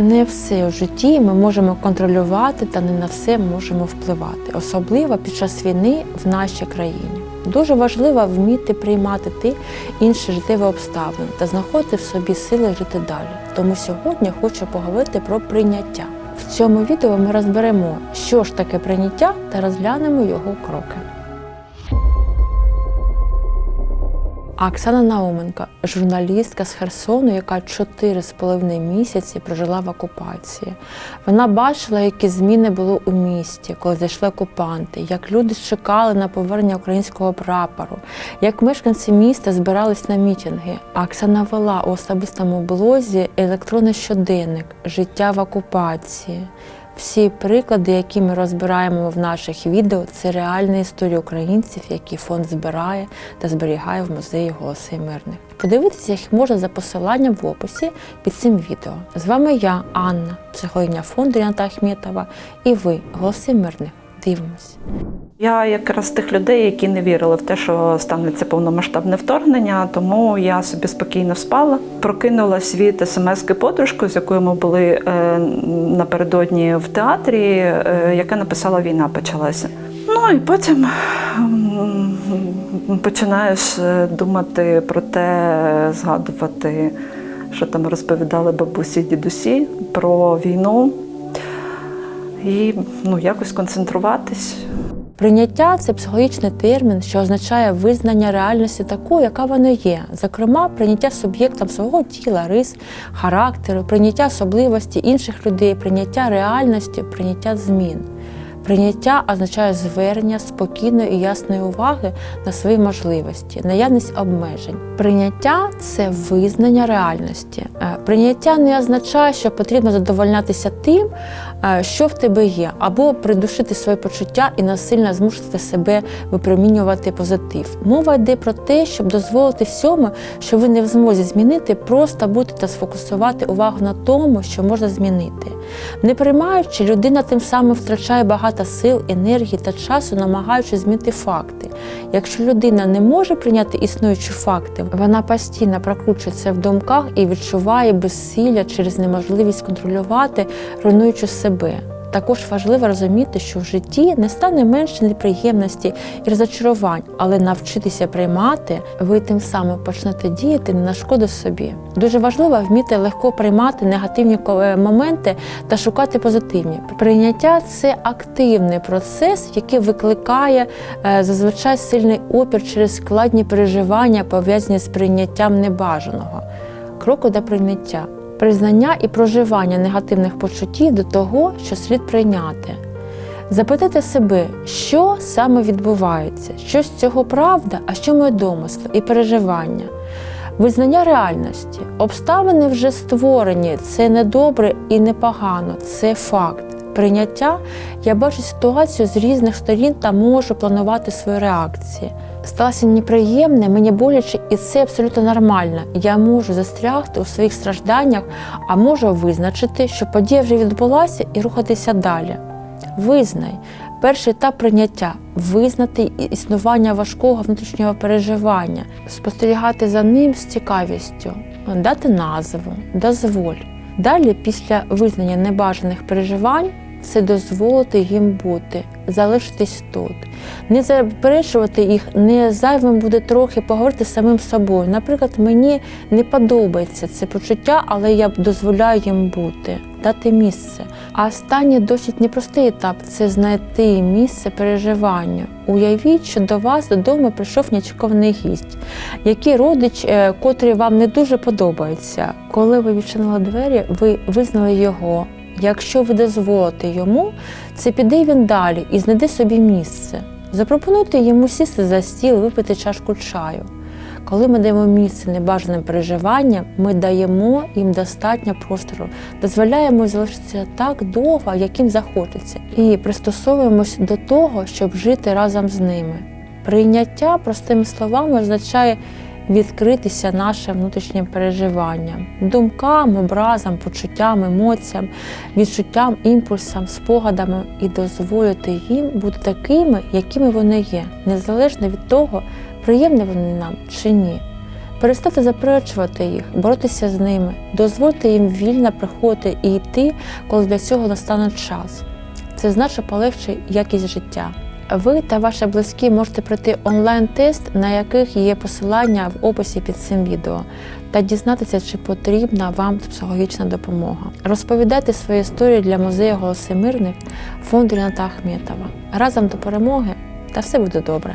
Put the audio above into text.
Не все у житті ми можемо контролювати та не на все можемо впливати, особливо під час війни в нашій країні. Дуже важливо вміти приймати ті інші життєві обставини та знаходити в собі сили жити далі. Тому сьогодні хочу поговорити про прийняття. В цьому відео ми розберемо, що ж таке прийняття, та розглянемо його кроки. А Оксана Науменко, журналістка з Херсону, яка чотири з половиною місяці прожила в окупації. Вона бачила, які зміни були у місті, коли зайшли окупанти, як люди чекали на повернення українського прапору, як мешканці міста збирались на мітинги. А Оксана вела у особистому блозі електронний щоденник Життя в окупації. Всі приклади, які ми розбираємо в наших відео, це реальні історії українців, які фонд збирає та зберігає в музеї Голоси Мирних. Подивитися їх можна за посиланням в описі під цим відео. З вами я, Анна, психологиня фонду Ріната Ахметова, і ви, Голоси Мирних. Дивимось. Я якраз тих людей, які не вірили в те, що станеться повномасштабне вторгнення, тому я собі спокійно спала. Прокинулась від смски подружки, з якою ми були е, напередодні в театрі, е, яка написала Війна почалася. Ну і потім починаєш е, думати про те, згадувати, що там розповідали бабусі, дідусі про війну. І ну, якось концентруватись. Прийняття це психологічний термін, що означає визнання реальності такою, яка вона є. Зокрема, прийняття суб'єктом свого тіла, рис, характеру, прийняття особливості інших людей, прийняття реальності, прийняття змін. Прийняття означає звернення спокійної і ясної уваги на свої можливості, наявність обмежень. Прийняття це визнання реальності. Е, Прийняття не означає, що потрібно задовольнятися тим, е, що в тебе є, або придушити свої почуття і насильно змусити себе випромінювати позитив. Мова йде про те, щоб дозволити всьому, що ви не в змозі змінити, просто бути та сфокусувати увагу на тому, що можна змінити. Не приймаючи, людина тим самим втрачає багато сил, енергії та часу, намагаючись змінити факти. Якщо людина не може прийняти існуючі факти, вона постійно прокручується в думках і відчуває безсилля через неможливість контролювати, руйнуючи себе. Також важливо розуміти, що в житті не стане менше неприємності і розочарувань, але навчитися приймати, ви тим самим почнете діяти не на шкоду собі. Дуже важливо вміти легко приймати негативні моменти та шукати позитивні. Прийняття це активний процес, який викликає е, зазвичай сильний опір через складні переживання, пов'язані з прийняттям небажаного. Кроку до прийняття признання і проживання негативних почуттів до того, що слід прийняти. Запитати себе, що саме відбувається, що з цього правда, а що моє домисло і переживання. Визнання реальності. Обставини вже створені, це не добре і не погано, це факт. Прийняття я бачу ситуацію з різних сторін та можу планувати свої реакції. Сталося неприємне, мені боляче, і це абсолютно нормально. Я можу застрягти у своїх стражданнях, а можу визначити, що подія вже відбулася і рухатися далі. Визнай. Перший етап прийняття визнати існування важкого внутрішнього переживання, спостерігати за ним з цікавістю, дати назву, дозволь. Далі, після визнання небажаних переживань, це дозволити їм бути, залишитись тут, не заперечувати їх, не зайвим буде трохи поговорити з самим собою. Наприклад, мені не подобається це почуття, але я дозволяю їм бути, дати місце. А останній досить непростий етап це знайти місце переживання. Уявіть, що до вас додому прийшов неочікуваний гість, який родич, е, котрий вам не дуже подобається. Коли ви відчинили двері, ви визнали його. Якщо ви дозволите йому, це піде він далі і знайде собі місце. Запропонуйте йому сісти за стіл, випити чашку чаю. Коли ми даємо місце небажаним переживанням, ми даємо їм достатньо простору, дозволяємо залишитися так довго, як їм захочеться, і пристосовуємось до того, щоб жити разом з ними. Прийняття, простими словами, означає відкритися нашим внутрішнім переживанням, думкам, образам, почуттям, емоціям, відчуттям, імпульсам, спогадами і дозволити їм бути такими, якими вони є, незалежно від того, приємні вони нам чи ні. Перестати заперечувати їх, боротися з ними, дозвольте їм вільно приходити і йти, коли для цього настане час. Це значно полегшить якість життя. Ви та ваші близькі можете пройти онлайн-тест, на яких є посилання в описі під цим відео, та дізнатися, чи потрібна вам психологічна допомога. Розповідайте свої історії для музею Голоси Мирних фонду Ріната Ахметова. Разом до перемоги та все буде добре.